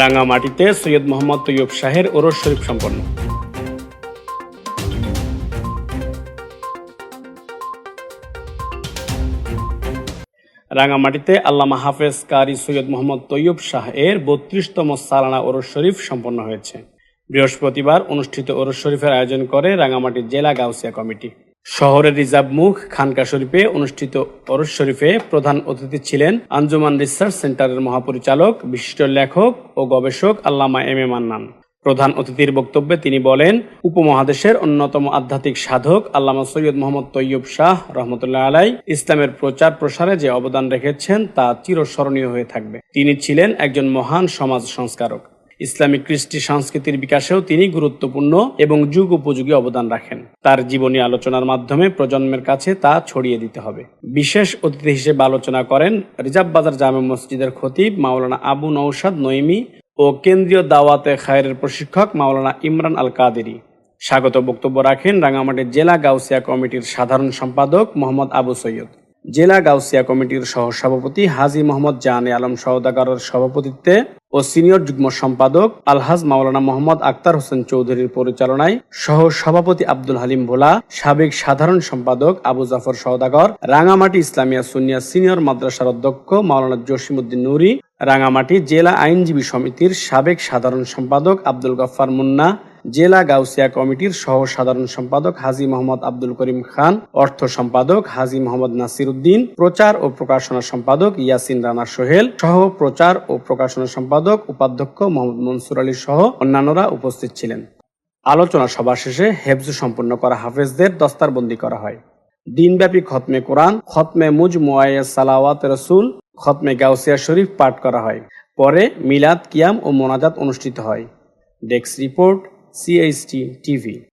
রাঙামাটিতে সৈয়দ মোহাম্মদ তৈয়ব শাহের ওরস শরীফ সম্পন্ন। রাঙামাটিতে আল্লামা হাফেজ কারি সৈয়দ মোহাম্মদ তৈয়ব শাহ এর বত্রিশতম সালানা ওরস শরীফ সম্পন্ন হয়েছে। বৃহস্পতিবার অনুষ্ঠিত ওরস শরীফের আয়োজন করে রাঙামাটি জেলা গাউসিয়া কমিটি। শহরের রিজার্ভ মুখ খানকা শরীফে অনুষ্ঠিত ওরস শরীফে প্রধান অতিথি ছিলেন আঞ্জুমান রিসার্চ সেন্টারের মহাপরিচালক, বিশিষ্ট লেখক ও গবেষক আল্লামা এম এ মান্নান। প্রধান অতিথির বক্তব্যে তিনি বলেন, উপমহাদেশের অন্যতম আধ্যাত্মিক সাধক আল্লামা সৈয়দ মোহাম্মদ তৈয়ব শাহ রহমতুল্লাহ আলাই ইসলামের প্রচার প্রসারে যে অবদান রেখেছেন তা চিরস্মরণীয় হয়ে থাকবে। তিনি ছিলেন একজন মহান সমাজ সংস্কারক। ইসলামিক কৃষ্টি সংস্কৃতির বিকাশেও তিনি গুরুত্বপূর্ণ এবং যুগ উপযোগী অবদান রাখেন। তার জীবনী আলোচনার মাধ্যমে প্রজন্মের কাছে তা ছড়িয়ে দিতে হবে। বিশেষ অতিথি হিসেবে আলোচনা করেন রিজার্ভ বাজার জামে মসজিদের খতিব মাওলানা আবু নৌসাদ নইমি ও কেন্দ্রীয় দাওয়াতে খায়ের প্রশিক্ষক মাওলানা ইমরান আল কাদেরি স্বাগত বক্তব্য রাখেন রাঙামাটির জেলা গাউসিয়া কমিটির সাধারণ সম্পাদক মোহাম্মদ আবু সৈয়দ। জেলা গাউসিয়া কমিটির সহ সভাপতি হাজি মোহাম্মদ জাহানে আলম সওদাগরের সভাপতিত্বে ও সিনিয়র যুগ্ম সম্পাদক আলহাজ মাওলানা মোহাম্মদ আক্তার হোসেন চৌধুরীর পরিচালনায় সহ সভাপতি আব্দুল হালিম ভোলা, সাবেক সাধারণ সম্পাদক আবু জাফর সওদাগর, রাঙামাটি ইসলামিয়া সুনিয়া সিনিয়র মাদ্রাসার অধ্যক্ষ মাওলানা জসিমুদ্দিন নুরি, রাঙামাটি জেলা আইনজীবী সমিতির সাবেক সাধারণ সম্পাদক আব্দুল গফফার মুন্না জেলা গাউসিয়া কমিটির সহ সাধারণ সম্পাদক হাজি মোহাম্মদ আব্দুল করিম খান, অর্থ সম্পাদক হাজি মোহাম্মদ নাসির উদ্দিন, প্রচার ও প্রকাশনা সম্পাদক ইয়াসিন রানা সোহেল সহ প্রচার ও প্রকাশনা সম্পাদক উপাধ্যক্ষ মোহাম্মদ মনসুর আলী সহ অন্যান্যরা উপস্থিত ছিলেন। আলোচনা সভা শেষে হেফজু সম্পন্ন করা হাফেজদের দস্তারবন্দি করা হয়। দিনব্যাপী খতমে কোরআন, খতমে মুজ মুআয়ে সালাওয়াত রসুল, খতমে গাউসিয়া শরীফ পাঠ করা হয়। পরে মিলাদ, কিয়াম ও মোনাজাত অনুষ্ঠিত হয়। Desk report CST TV.